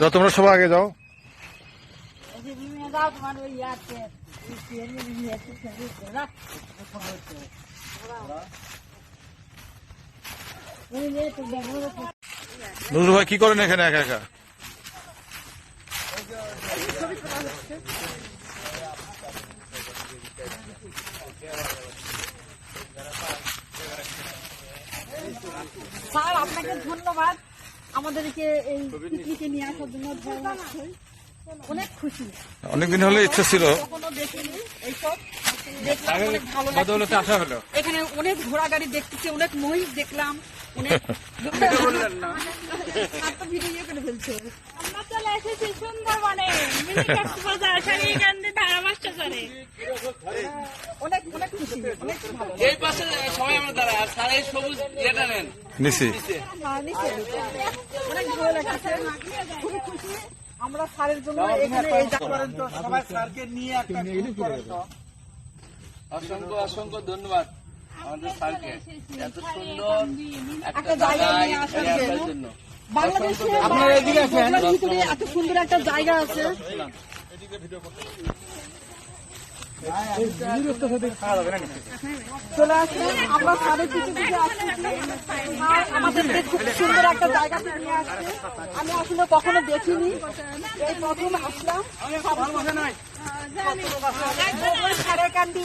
যাও, তোমরা সবাই আগে যাও। নজরুল ভাই, কি করেন এখানে একা একা? স্যার, আপনাকে ধন্যবাদ। আমাদেরকে এই পিকনিকে নিয়ে আসার জন্য অনেক খুশি। অনেকদিন হলে ইচ্ছা ছিল। এখানে অনেক ঘোড়া গাড়ি দেখতেছি অনেক মহিষ দেখলাম অনেক ভিডিও ইয়ে করে ফেলছে। আমরা চলে এসেছি সুন্দরবনে। মিনি করে। অনেক অনেক খুশি অনেক ভালো। এই পাশে সবাই আমরা দাঁড়ায় আর সারা সবুজ ইয়েটা নেন। নিছি নিশ্চয়ই। অনেক ভালো লাগছে খুবই খুশি আমরা স্যারের জন্য এখানে এই যা- সবাই স্যারকে নিয়ে একটা করেন তো। অসংখ্য অসংখ্য ধন্যবাদ আমাদের স্যারকে। এত সুন্দর একটা জায়গায় নিয়ে আসার জন্য। জন্য। বাংলাদেশে আপনারা এদিকে আসেন। এত সুন্দর একটা জায়গা আছে। আমি আসলে কখনো দেখিনি এই প্রথম আসলাম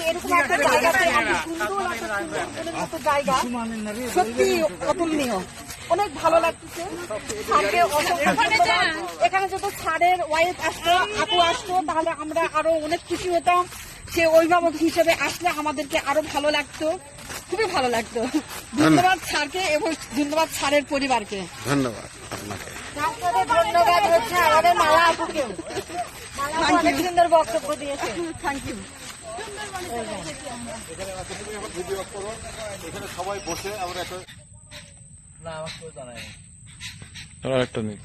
এরকম একটা মতো জায়গা সত্যি অতুলনীয় অনেক ভালো লাগতেছে এখানে যত স্যারের ওয়াইফ আসতো, আপু আসতো, তাহলে আমরা আরও অনেক খুশি হতাম। সে অভিভাবক হিসেবে আসলে আমাদেরকে আরও ভালো লাগতো খুবই ভালো লাগতো। ধন্যবাদ। স্যারকে এবং ধন্যবাদ স্যারের পরিবারকে। ধন্যবাদ আপনাকে। তারপরে ধন্যবাদ হচ্ছে আমাদের মালা আপুকে। অনেক সুন্দর বক্তব্য দিয়েছে। থ্যাংক ইউ আমার জানায় না। আর একটা নেই